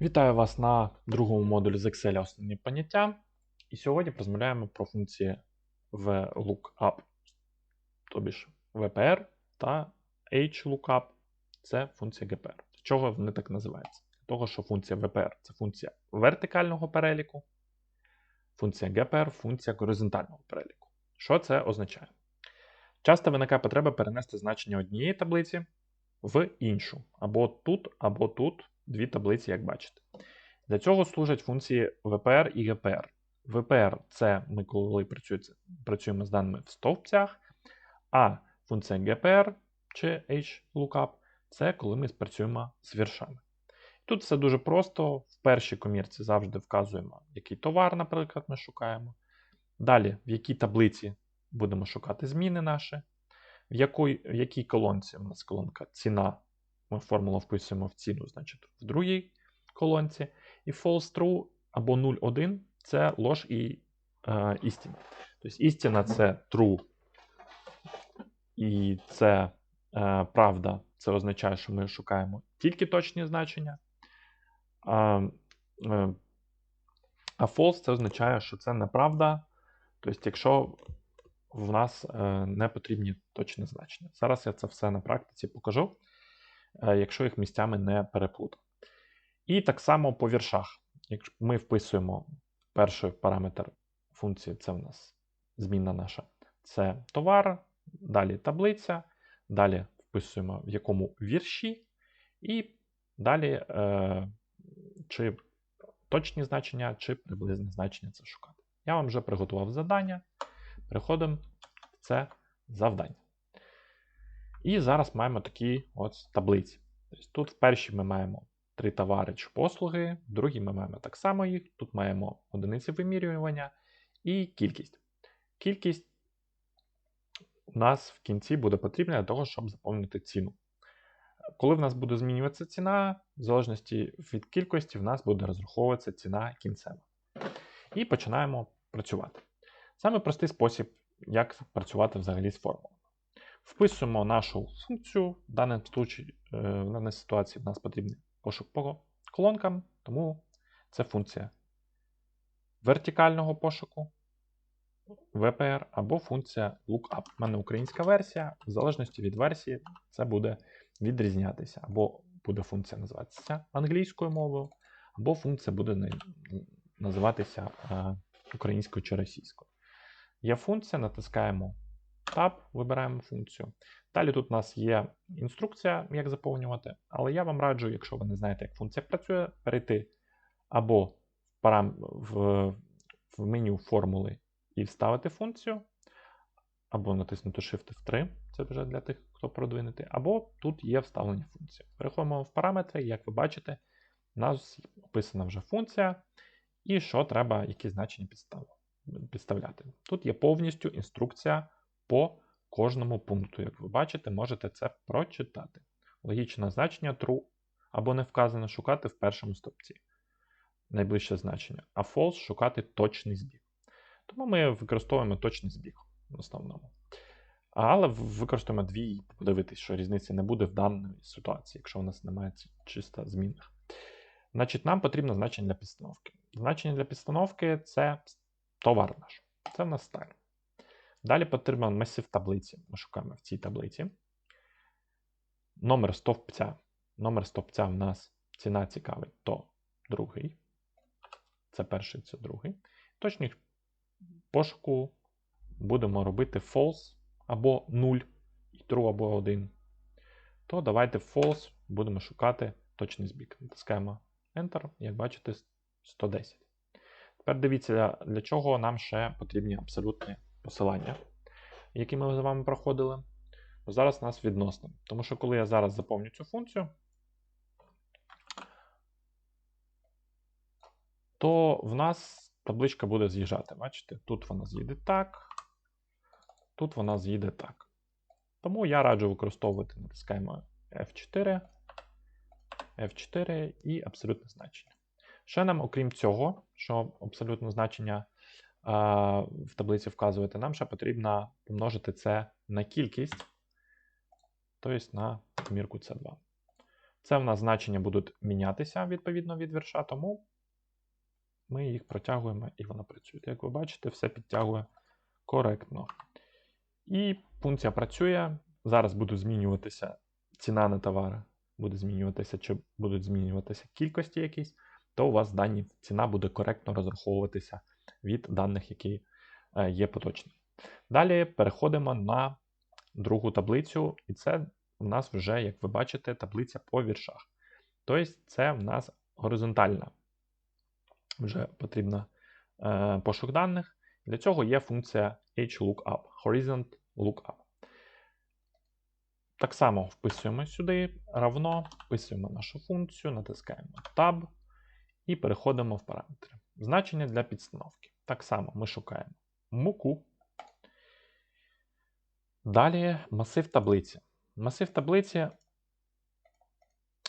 Вітаю вас на другому модулі з Excel основні поняття. І сьогодні розмовляємо про функції VLOOKUP, тобі ж VPR та HLOOKUP це функція GPR. Чого вони так називаються? Того, що функція VPR це функція вертикального переліку, функція GPR функція горизонтального переліку. Що це означає? Часто виникає потреба перенести значення однієї таблиці в іншу. Або тут, або тут дві таблиці, як бачите. Для цього служать функції VPR і GPR. VPR це ми коли працюємо з даними в стовпцях, а функція GPR чи HLOOKUP це коли ми працюємо з віршами. Тут все дуже просто. В першій комірці завжди вказуємо, який товар, наприклад, ми шукаємо. Далі, в якій таблиці будемо шукати зміни наші, в якій, в якій колонці у нас колонка ціна ми формулу вписуємо в ціну, значить, в другій колонці. І false true або 0,1 це лож і е, істина. Тобто істина це true. І це е, правда. Це означає, що ми шукаємо тільки точні значення. А е, а false це означає, що це неправда. Тобто, якщо в нас е, не потрібні точні значення. Зараз я це все на практиці покажу. Е, якщо їх місцями не переплутав. І так само по віршах. Якщо ми вписуємо перший параметр функції, це в нас змінна наша. Це товар, далі таблиця, далі вписуємо в якому вірші, і далі е, чи точні значення, чи приблизне значення це шукати. Я вам вже приготував завдання. Переходимо в це завдання. І зараз маємо такі от таблиці. Тобто Тут в першій ми маємо три товари чи послуги, в другій ми маємо так само їх. Тут маємо одиниці вимірювання і кількість. Кількість у нас в кінці буде потрібна для того, щоб заповнити ціну. Коли в нас буде змінюватися ціна, в залежності від кількості, в нас буде розраховуватися ціна кінцева. І починаємо працювати. Саме простий спосіб, як працювати взагалі з формулою. Вписуємо нашу функцію. В даній, случаї, е, в даній ситуації в нас потрібний пошук по колонкам, тому це функція вертикального пошуку VPR або функція lookup. У мене українська версія, в залежності від версії, це буде відрізнятися. Або буде функція називатися англійською мовою, або функція буде називатися е, українською чи російською. Є функція, натискаємо Tab, вибираємо функцію. Далі тут у нас є інструкція, як заповнювати, але я вам раджу, якщо ви не знаєте, як функція працює, перейти або в, парам... в... в меню формули і вставити функцію, або натиснути Shift F3, це вже для тих, хто продвинутий, або тут є вставлення функції. Переходимо в параметри, як ви бачите, у нас описана вже функція, і що треба, які значення підставляти. Тут є повністю інструкція по кожному пункту. Як ви бачите, можете це прочитати. Логічне значення true або не вказано шукати в першому стопці. Найближче значення, а false шукати точний збіг. Тому ми використовуємо точний збіг в основному. Але використовуємо дві подивитись, що різниці не буде в даній ситуації, якщо у нас немає чисто змінних. Значить, нам потрібно значення для підстановки. Значення для підстановки це товар наш. Це в нас стайль. Далі потрібен масив таблиці. Ми шукаємо в цій таблиці. Номер стовпця. Номер стовпця в нас ціна цікавить, то другий. Це перший, це другий. Точних пошуку будемо робити false або 0 і true або 1. То давайте false будемо шукати точний збіг. Натискаємо Enter, як бачите, 110. Тепер дивіться, для чого нам ще потрібні абсолютні посилання, які ми з вами проходили. Зараз у нас відносно. Тому що, коли я зараз заповню цю функцію, то в нас табличка буде з'їжджати. Бачите? Тут вона з'їде так, тут вона з'їде так. Тому я раджу використовувати, натискаємо F4, F4 і абсолютне значення. Ще нам, окрім цього, що абсолютне значення в таблиці вказувати, нам ще потрібно помножити це на кількість, тобто на мірку С2. Це в нас значення будуть мінятися відповідно від вірша, тому ми їх протягуємо і вона працює. Як ви бачите, все підтягує коректно. І функція працює. Зараз буде змінюватися ціна на товари, буде змінюватися, чи будуть змінюватися кількості якісь, то у вас дані ціна буде коректно розраховуватися від даних, які е, є поточні. Далі переходимо на другу таблицю, і це у нас вже, як ви бачите, таблиця по віршах. Тобто, це в нас горизонтальна вже потрібна е, пошук даних. Для цього є функція HLOOKUP, Horizont Lookup. Так само вписуємо сюди равно, вписуємо нашу функцію, натискаємо Tab і переходимо в параметри. Значення для підстановки. Так само ми шукаємо муку. Далі масив таблиці. Масив таблиці,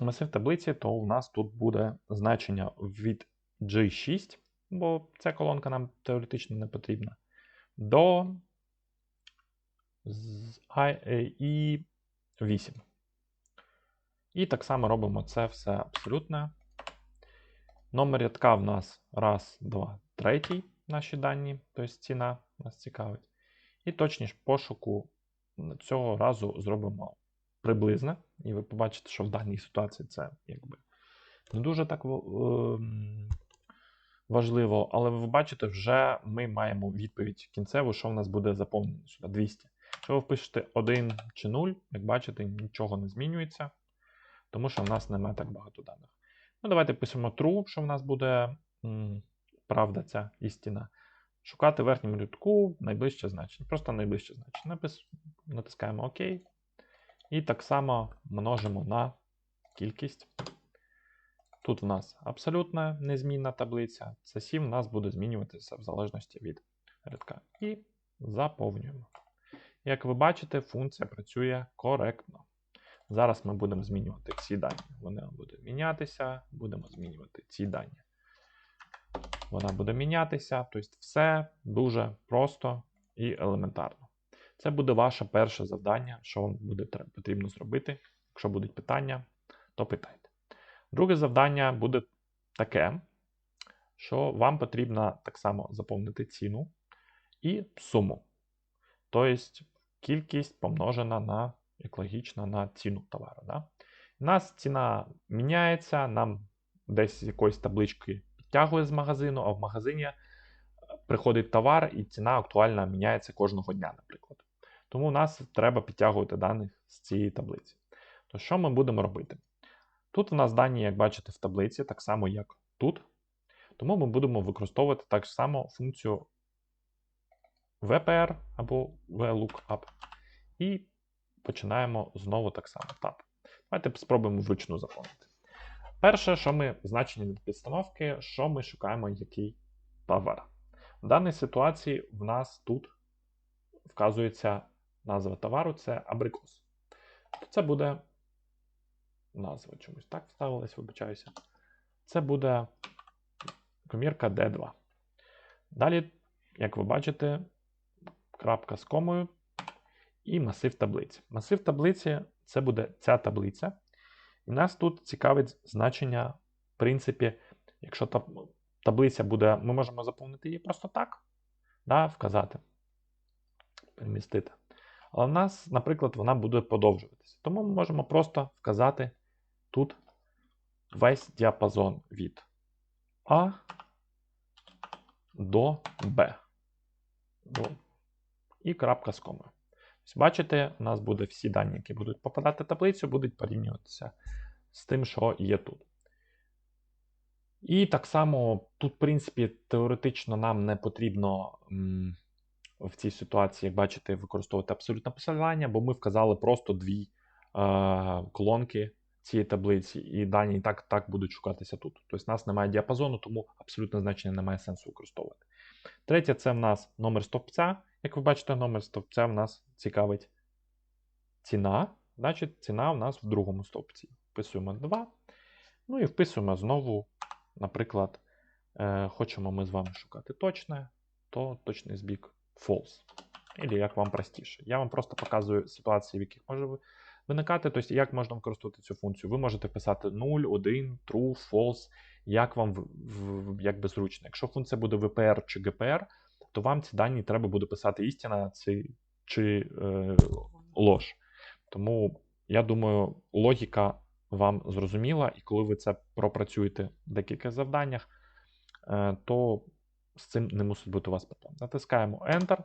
масив таблиці, то у нас тут буде значення від G6, бо ця колонка нам теоретично не потрібна, до i 8. І так само робимо це все абсолютно. Номер рядка в нас раз, два, третій наші дані, тобто ціна нас цікавить. І точність пошуку цього разу зробимо приблизно. І ви побачите, що в даній ситуації це якби не дуже так ем, важливо, але ви бачите, вже ми маємо відповідь кінцеву, що в нас буде заповнено сюди 200. Якщо ви впишете 1 чи 0, як бачите, нічого не змінюється, тому що в нас немає так багато даних. Ну, Давайте пишемо true, що в нас буде правда ця істина. Шукати в верхньому рядку найближче значення. Просто найближче значення. Напис... Натискаємо ОК. І так само множимо на кількість. Тут в нас абсолютна незмінна таблиця. Це 7 в нас буде змінюватися в залежності від рядка. І заповнюємо. Як ви бачите, функція працює коректно. Зараз ми будемо змінювати ці дані. Вони будуть мінятися, будемо змінювати ці дані. Вона буде мінятися. Тобто, все дуже просто і елементарно. Це буде ваше перше завдання, що вам буде потрібно зробити. Якщо будуть питання, то питайте. Друге завдання буде таке, що вам потрібно так само заповнити ціну і суму. Тобто кількість помножена на екологічно на ціну товару. Да? У нас ціна міняється, нам десь з якоїсь таблички підтягує з магазину, а в магазині е, приходить товар і ціна актуальна міняється кожного дня, наприклад. Тому нас треба підтягувати даних з цієї таблиці. То що ми будемо робити? Тут у нас дані, як бачите, в таблиці, так само, як тут. Тому ми будемо використовувати так само функцію VPR або VLOOKUP. І починаємо знову так само tab. Давайте спробуємо вручну заповнити. Перше, що ми значення підстановки, що ми шукаємо, який товар. В даній ситуації в нас тут вказується назва товару це абрикос. Це буде назва чомусь так вставилась, вибачаюся. Це буде комірка D2. Далі, як ви бачите, крапка з комою і масив таблиці. Масив таблиці це буде ця таблиця. І нас тут цікавить значення, в принципі, якщо таблиця буде, ми можемо заповнити її просто так, да, вказати, перемістити. Але в нас, наприклад, вона буде подовжуватися. Тому ми можемо просто вказати тут весь діапазон від А до Б. І крапка з комою. Бачите, у нас буде всі дані, які будуть попадати в таблицю, будуть порівнюватися з тим, що є тут. І так само тут, в принципі, теоретично нам не потрібно в цій ситуації, як бачите, використовувати абсолютне посилання, бо ми вказали просто дві е, колонки цієї таблиці, і дані і так так будуть шукатися тут. Тобто у нас немає діапазону, тому абсолютне значення немає сенсу використовувати. Третє, це в нас номер стовпця. Як ви бачите, номер стовпця в нас цікавить ціна. Значить, ціна в нас в другому стовпці. Вписуємо 2. Ну і вписуємо знову, наприклад, е, хочемо ми з вами шукати точне, то точний збік false. Або як вам простіше. Я вам просто показую ситуації, в яких може виникати. Тобто, як можна використовувати цю функцію? Ви можете писати 0, 1, true, false, як вам в, в, як зручно. Якщо функція буде VPR чи GPR, то вам ці дані треба буде писати істина чи, чи е, лож. Тому я думаю, логіка вам зрозуміла, і коли ви це пропрацюєте в декілька завданнях, е, то з цим не мусить бути у вас проблем. Натискаємо Enter,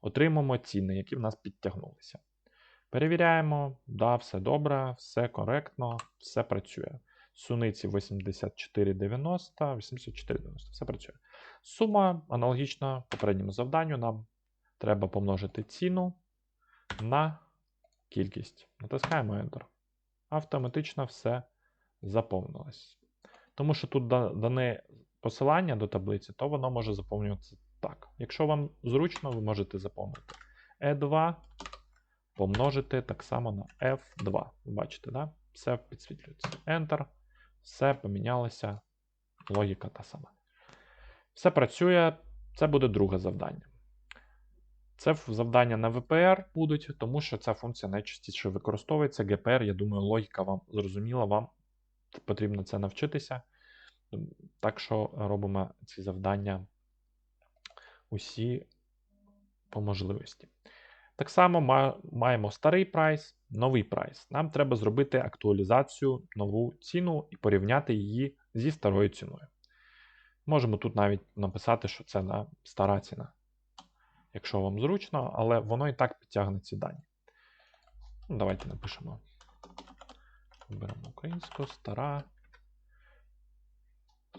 отримаємо ціни, які в нас підтягнулися. Перевіряємо, да, все добре, все коректно, все працює. Суниці 84,90, 84,90, все працює. Сума аналогічна попередньому завданню. Нам треба помножити ціну на кількість. Натискаємо Enter. Автоматично все заповнилось. Тому що тут дане посилання до таблиці, то воно може заповнюватися так. Якщо вам зручно, ви можете заповнити E2 помножити так само на F2. Бачите, да? все підсвітлюється. Enter. Все помінялося. Логіка та сама. Все працює. Це буде друге завдання. Це завдання на VPR будуть, тому що ця функція найчастіше використовується. GPR, я думаю, логіка вам зрозуміла, вам потрібно це навчитися. Так що робимо ці завдання усі по можливості. Так само маємо старий прайс, новий прайс. Нам треба зробити актуалізацію, нову ціну і порівняти її зі старою ціною. Можемо тут навіть написати, що це на стара ціна якщо вам зручно, але воно і так підтягне ці дані. Ну, Давайте напишемо. Виберемо українську, стара.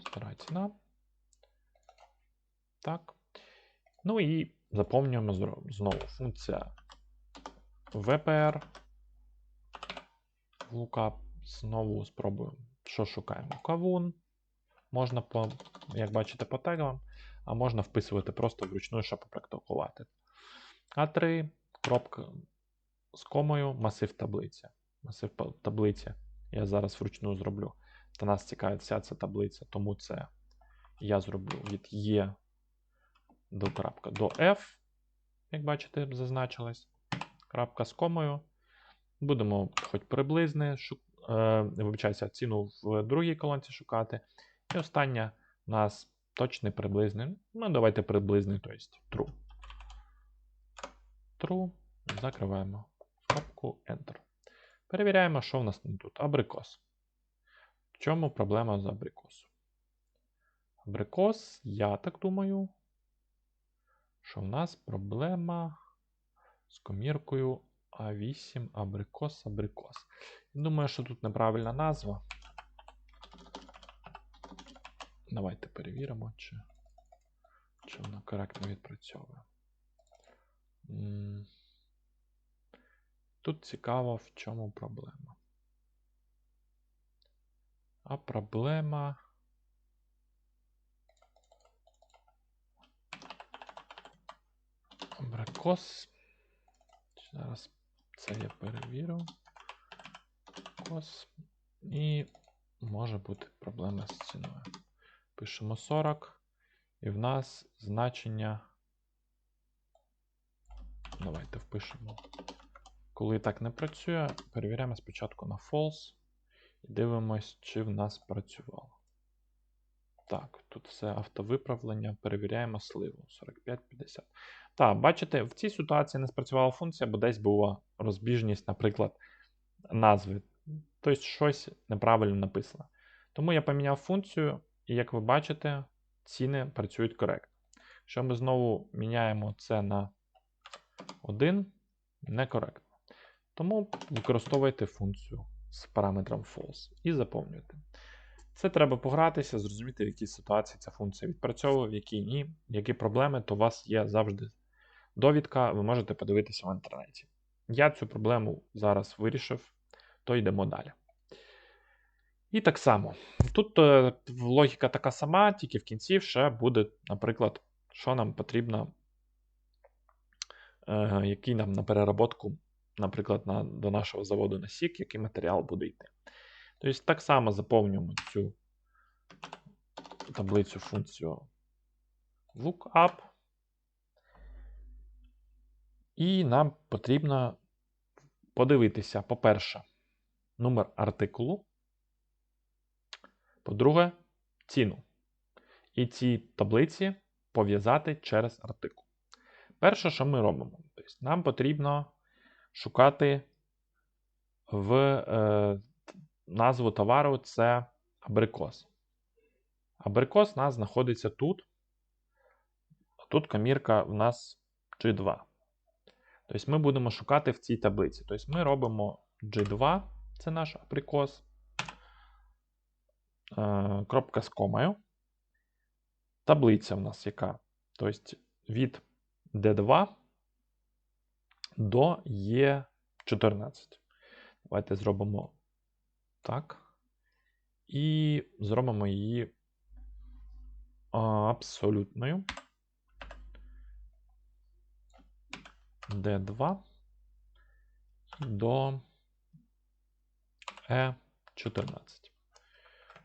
Стара ціна. Так. Ну і заповнюємо знову функція VPR. Lookup. Знову спробуємо, що шукаємо. Кавун. Можна, по, як бачите, по тегам а можна вписувати просто вручну, щоб попрактикувати. А3, кропка з комою, масив таблиця. Масив таблиці я зараз вручну зроблю. Та нас цікавить вся ця таблиця, тому це я зроблю від Е до крапка до F, як бачите, зазначилось. Крапка з комою. Будемо хоч приблизне, шук... е, вибачаюся, ціну в другій колонці шукати. І остання у нас Точний приблизний. Ну, давайте приблизний, то есть true. True. Закриваємо скобку Enter. Перевіряємо, що в нас тут. Абрикос. В чому проблема з абрикосом? Абрикос, я так думаю, що в нас проблема з коміркою А8 абрикос абрикос. Думаю, що тут неправильна назва. Давайте перевіримо, чи чи вона коректно відпрацьовує. Тут цікаво, в чому проблема. А проблема. Абрикос. Зараз це я перевірю. Кос. І може бути проблема з ціною. Пишемо 40. І в нас значення. Давайте впишемо. Коли так не працює, перевіряємо спочатку на false. І дивимось, чи в нас працювало. Так, тут все автовиправлення. Перевіряємо сливу. 45-50. Так, бачите, в цій ситуації не спрацювала функція, бо десь була розбіжність, наприклад, назви. Тобто щось неправильно написано. Тому я поміняв функцію. І як ви бачите, ціни працюють коректно. Якщо ми знову міняємо це на 1, некоректно. Тому використовуйте функцію з параметром false і заповнюйте. Це треба погратися, зрозуміти, в якій ситуації ця функція відпрацьовує, в якій ні, які проблеми, то у вас є завжди довідка, ви можете подивитися в інтернеті. Я цю проблему зараз вирішив, то йдемо далі. І так само. Тут е, логіка така сама, тільки в кінці ще буде, наприклад, що нам потрібно, е, який нам на переработку, наприклад, на, до нашого заводу на сік, який матеріал буде йти. Тобто, так само заповнюємо цю таблицю функцію lookup. І нам потрібно подивитися, по-перше, номер артикулу, по-друге, ціну. І ці таблиці пов'язати через артикул. Перше, що ми робимо, нам потрібно шукати в е, назву товару це абрикос. Абрикос у нас знаходиться тут. Тут комірка в нас G2. Тобто ми будемо шукати в цій таблиці. Тобто ми робимо G2, це наш абрикос. Е, кропка з комою. Таблиця в нас яка? Тобто від D2 до E14. Давайте зробимо так. І зробимо її абсолютною. D2 до E14.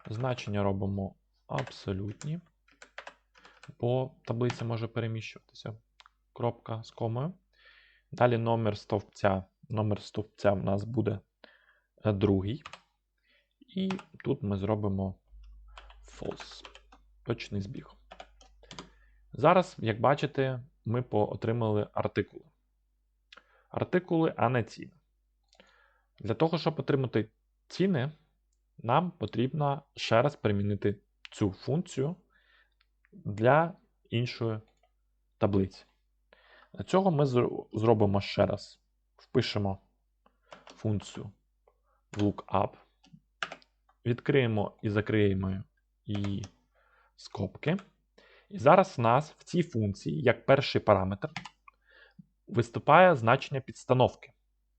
Значення робимо абсолютні, бо таблиця може переміщуватися. Кропка з комою. Далі номер стовпця. Номер стовпця в нас буде другий. І тут ми зробимо false. Точний збіг. Зараз, як бачите, ми отримали артикули. Артикули, а не ціни. Для того, щоб отримати ціни, нам потрібно ще раз примінити цю функцію для іншої таблиці. Для цього ми зробимо ще раз. Впишемо функцію lookup, відкриємо і закриємо її скобки. І зараз у нас в цій функції, як перший параметр, виступає значення підстановки.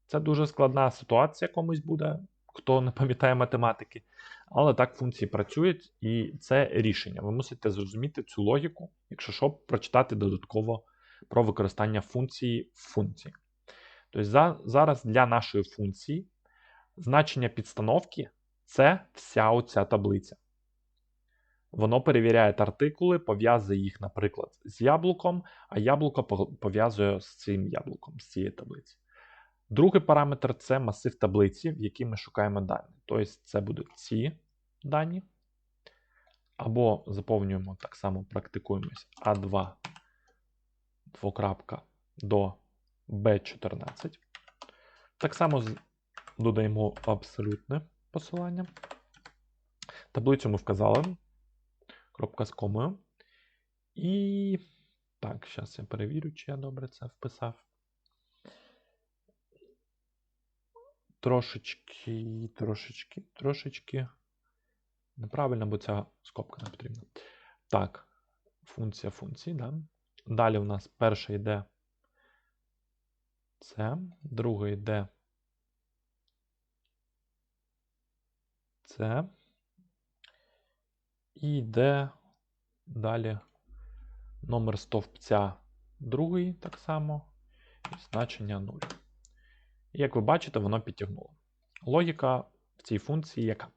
Це дуже складна ситуація комусь буде, хто не пам'ятає математики. Але так функції працюють, і це рішення. Ви мусите зрозуміти цю логіку, якщо що, прочитати додатково про використання функції в функції. Тобто за, зараз для нашої функції значення підстановки це вся оця таблиця. Воно перевіряє артикули, пов'язує їх, наприклад, з яблуком, а яблуко пов'язує з цим яблуком, з цієї таблиці. Другий параметр це масив таблиці, в якій ми шукаємо дані. Тобто, це будуть ці дані. Або заповнюємо так само, практикуємось А2 двокрапка до B14. Так само додаємо абсолютне посилання. Таблицю ми вказали. Кропка з комою. І так, зараз я перевірю, чи я добре це вписав. Трошечки, трошечки, трошечки. Неправильно, бо ця скобка не потрібна. Так, функція функції, да. Далі у нас перша йде це, друга йде це. І йде далі номер стовпця другий так само, і значення 0. І як ви бачите, воно підтягнуло. Логіка в цій функції яка?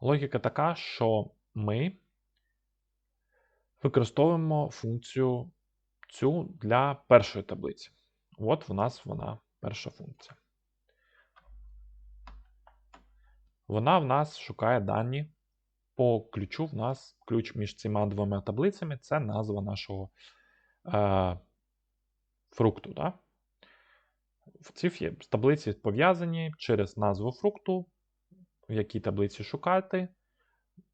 Логіка така, що ми використовуємо функцію цю для першої таблиці. От в нас вона перша функція. Вона в нас шукає дані по ключу. В нас ключ між цими двома таблицями це назва нашого е, фрукту. Да? В таблиці пов'язані через назву фрукту, в якій таблиці шукати,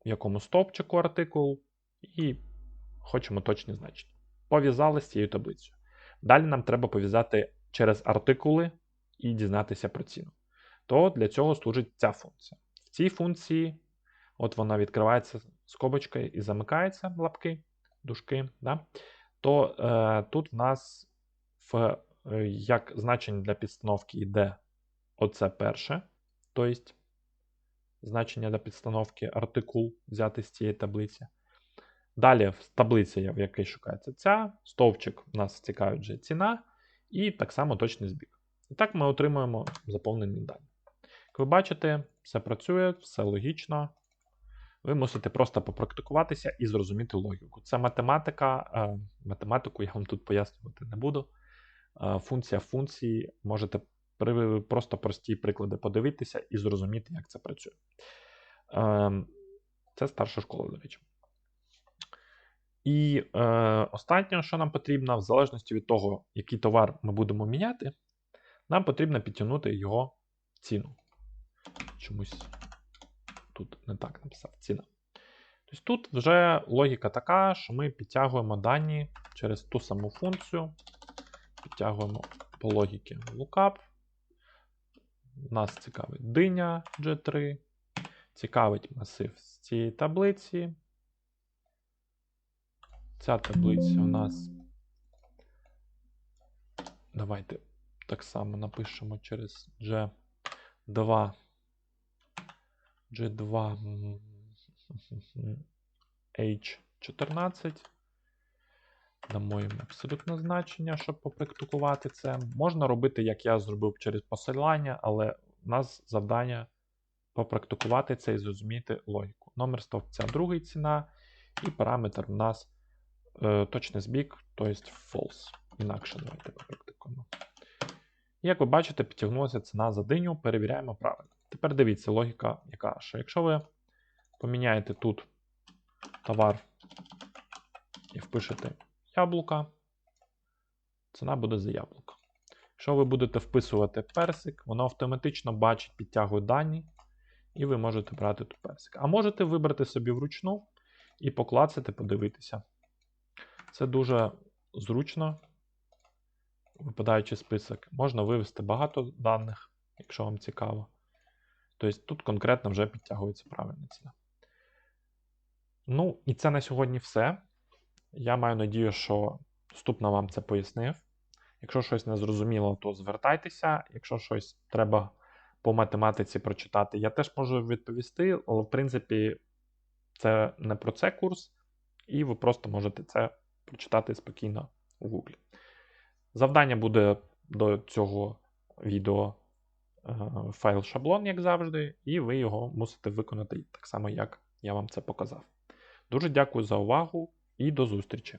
в якому стовпчику артикул, і хочемо точні значення. Пов'язали з цією таблицею. Далі нам треба пов'язати через артикули і дізнатися про ціну. То для цього служить ця функція. В цій функції, от вона відкривається скобочкою і замикається лапки, дужки, да? то е, тут в нас в, е, як значення для підстановки йде оце перше, тобто значення для підстановки артикул взяти з цієї таблиці. Далі таблиця, в якій шукається ця, стовпчик у нас цікавить вже ціна, і так само точний збіг. І так ми отримуємо заповнені дані. Як ви бачите, все працює, все логічно. Ви мусите просто попрактикуватися і зрозуміти логіку. Це математика. Математику я вам тут пояснювати не буду. Функція функції можете просто прості приклади подивитися і зрозуміти, як це працює. Ем, Це старша школа, до речі. І е, останнє, що нам потрібно, в залежності від того, який товар ми будемо міняти, нам потрібно підтягнути його ціну. Чомусь тут не так написав ціна. Тобто тут вже логіка така, що ми підтягуємо дані через ту саму функцію. Підтягуємо по логіки lookup. Нас цікавить диня G3. Цікавить масив з цієї таблиці. Ця таблиця у нас. Давайте так само напишемо через G2. G2 м, H14. Дамо їм абсолютне значення, щоб попрактикувати це. Можна робити, як я зробив через посилання, але у нас завдання попрактикувати це і зрозуміти логіку. Номер стовпця другий ціна, і параметр у нас е, точний збіг, тобто false. Інакше давайте попрактикуємо. Як ви бачите, підтягнулася ціна за диню, перевіряємо правильно. Тепер дивіться, логіка яка, що якщо ви поміняєте тут товар і впишете яблука, ціна буде за яблуко. Якщо ви будете вписувати персик, воно автоматично бачить, підтягує дані, і ви можете брати тут персик. А можете вибрати собі вручну і поклацати, подивитися. Це дуже зручно, випадаючи список. Можна вивести багато даних, якщо вам цікаво. Тобто тут конкретно вже підтягується правильна ціна. Ну, і це на сьогодні все. Я маю надію, що доступно вам це пояснив. Якщо щось не зрозуміло, то звертайтеся. Якщо щось треба по математиці прочитати, я теж можу відповісти, але в принципі це не про це курс, і ви просто можете це прочитати спокійно у Google. Завдання буде до цього відео файл шаблон, як завжди, і ви його мусите виконати так само, як я вам це показав. Дуже дякую за увагу і до зустрічі!